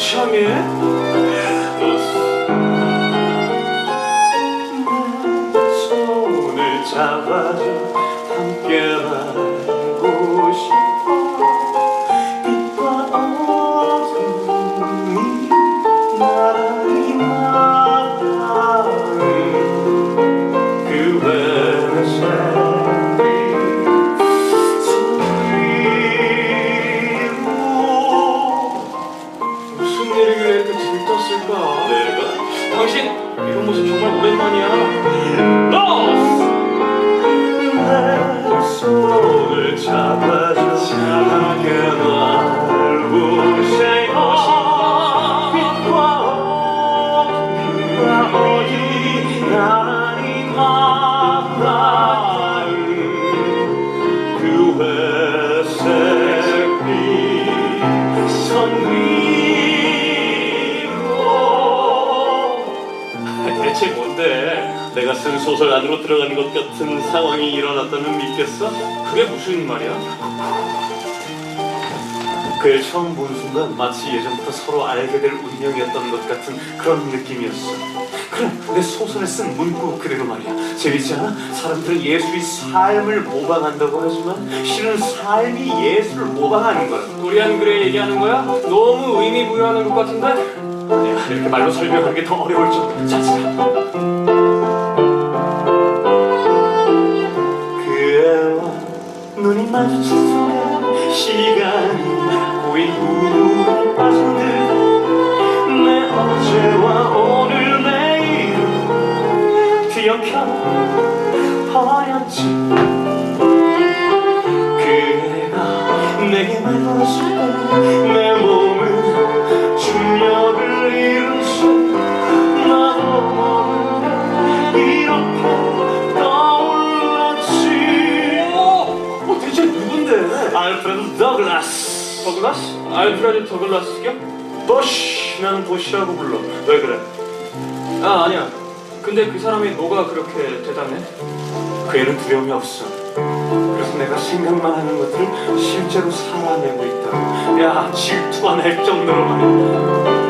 거창해? 내 손을 잡아줘 당신 이런 모습 정말 오랜만이야 대체 뭔데? 내가 쓴 소설 안으로 들어가는 것 같은 상황이 일어났다면 믿겠어? 그게 무슨 말이야? 그를 처음 본 순간 마치 예전부터 서로 알게 될 운명이었던 것 같은 그런 느낌이었어. 그래, 내 소설에 쓴 문구 그대로 말이야. 재밌지 않아? 사람들은 예술이 삶을 모방한다고 하지만 실은 삶이 예술을 모방하는 거야. 도리안 그레이 얘기하는 거야? 너무 의미 부여하는 것 같은데? 이렇게 말로 설명하는 게 더 어려울 정도. 자, 자. 그애와 눈이 마주친 순간 시간이 고인 우물에 빠진 듯내 어제와 오늘 내일을 뒤엉켜 버렸지 알프레드 더글라스 더글라스? 알프레드 더글라스 겨? 버쉬 나는 버쉬라고 불러 왜 그래? 아 아니야 근데 그 사람이 뭐가 그렇게 대단해? 그 애는 두려움이 없어 그래서 내가 생각만 하는 것들을 실제로 살아내고 있다 야 질투가 날 정도로 말이야